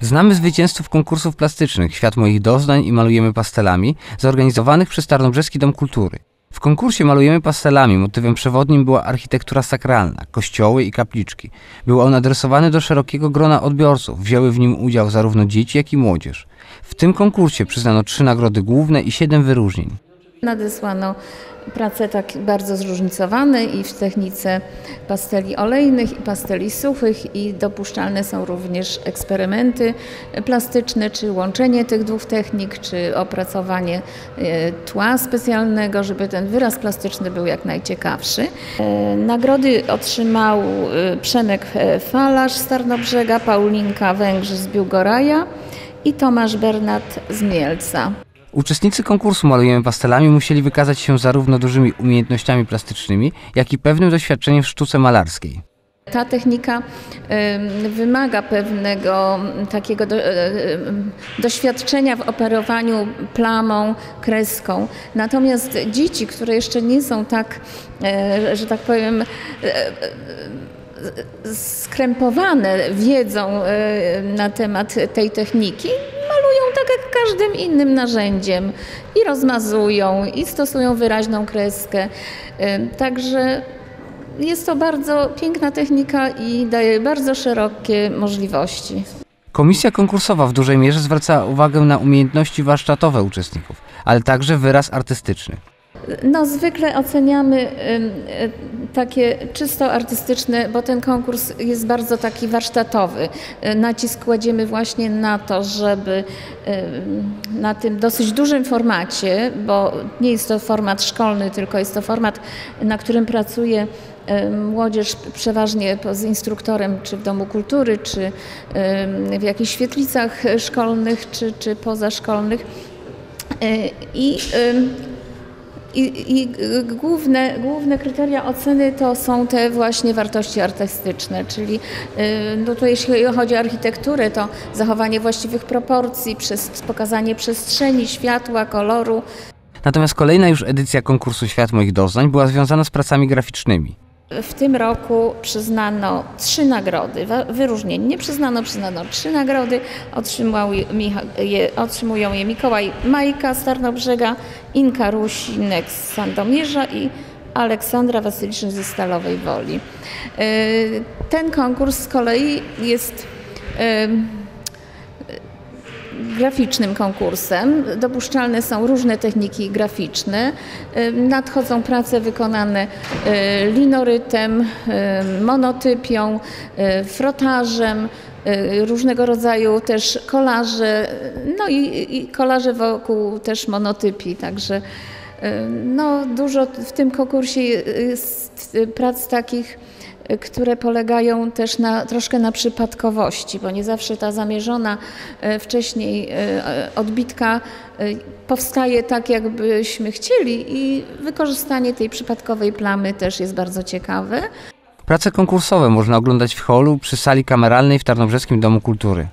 Znamy zwycięzców konkursów plastycznych Świat moich doznań i Malujemy pastelami, zorganizowanych przez Tarnobrzeski Dom Kultury. W konkursie Malujemy pastelami motywem przewodnim była architektura sakralna, kościoły i kapliczki. Był on adresowany do szerokiego grona odbiorców, wzięły w nim udział zarówno dzieci, jak i młodzież. W tym konkursie przyznano trzy nagrody główne i siedem wyróżnień. Nadesłano prace tak bardzo zróżnicowane i w technice pasteli olejnych i pasteli suchych i dopuszczalne są również eksperymenty plastyczne, czy łączenie tych dwóch technik, czy opracowanie e, tła specjalnego, żeby ten wyraz plastyczny był jak najciekawszy. E, Nagrody otrzymał e, Przemek Falarz z Tarnobrzega, Paulinka Węgrz z Biłgoraja i Tomasz Bernat z Mielca. Uczestnicy konkursu Malujemy pastelami musieli wykazać się zarówno dużymi umiejętnościami plastycznymi, jak i pewnym doświadczeniem w sztuce malarskiej. Ta technika wymaga pewnego takiego do, em, doświadczenia w operowaniu plamą, kreską. Natomiast dzieci, które jeszcze nie są tak, e, że tak powiem, e, e, skrępowane wiedzą e, na temat tej techniki, tak jak każdym innym narzędziem i rozmazują, i stosują wyraźną kreskę. E, Także jest to bardzo piękna technika i daje bardzo szerokie możliwości. Komisja konkursowa w dużej mierze zwracała uwagę na umiejętności warsztatowe uczestników, ale także wyraz artystyczny. No, zwykle oceniamy y, takie czysto artystyczne, bo ten konkurs jest bardzo taki warsztatowy. Y, Nacisk kładziemy właśnie na to, żeby ym, na tym dosyć dużym formacie, bo nie jest to format szkolny, tylko jest to format, na którym pracuje ym, młodzież przeważnie z instruktorem, czy w Domu Kultury, czy w jakichś świetlicach szkolnych, czy, czy pozaszkolnych. I i, i główne, główne kryteria oceny to są te właśnie wartości artystyczne, czyli y, no to jeśli chodzi o architekturę, to zachowanie właściwych proporcji, przez pokazanie przestrzeni, światła, koloru. Natomiast kolejna już edycja konkursu Świat moich doznań była związana z pracami graficznymi. W tym roku przyznano trzy nagrody, wyróżnień. Nie przyznano, przyznano trzy nagrody. Otrzymał je, otrzymują je Mikołaj Majka z Tarnobrzega, Inka Rusinek z Sandomierza i Aleksandra Wasyliczyn ze Stalowej Woli. Y, Ten konkurs z kolei jest graficznym konkursem. Dopuszczalne są różne techniki graficzne. Y, Nadchodzą prace wykonane y, linorytem, y, monotypią, frotażem, różnego rodzaju też kolaże, no i, i kolaże wokół też monotypii, także no, dużo w tym konkursie jest prac takich które polegają też na, troszkę na przypadkowości, bo nie zawsze ta zamierzona e, wcześniej e, odbitka e, powstaje tak, jakbyśmy chcieli i wykorzystanie tej przypadkowej plamy też jest bardzo ciekawe. Prace konkursowe można oglądać w holu przy sali kameralnej w Tarnobrzeskim Domu Kultury.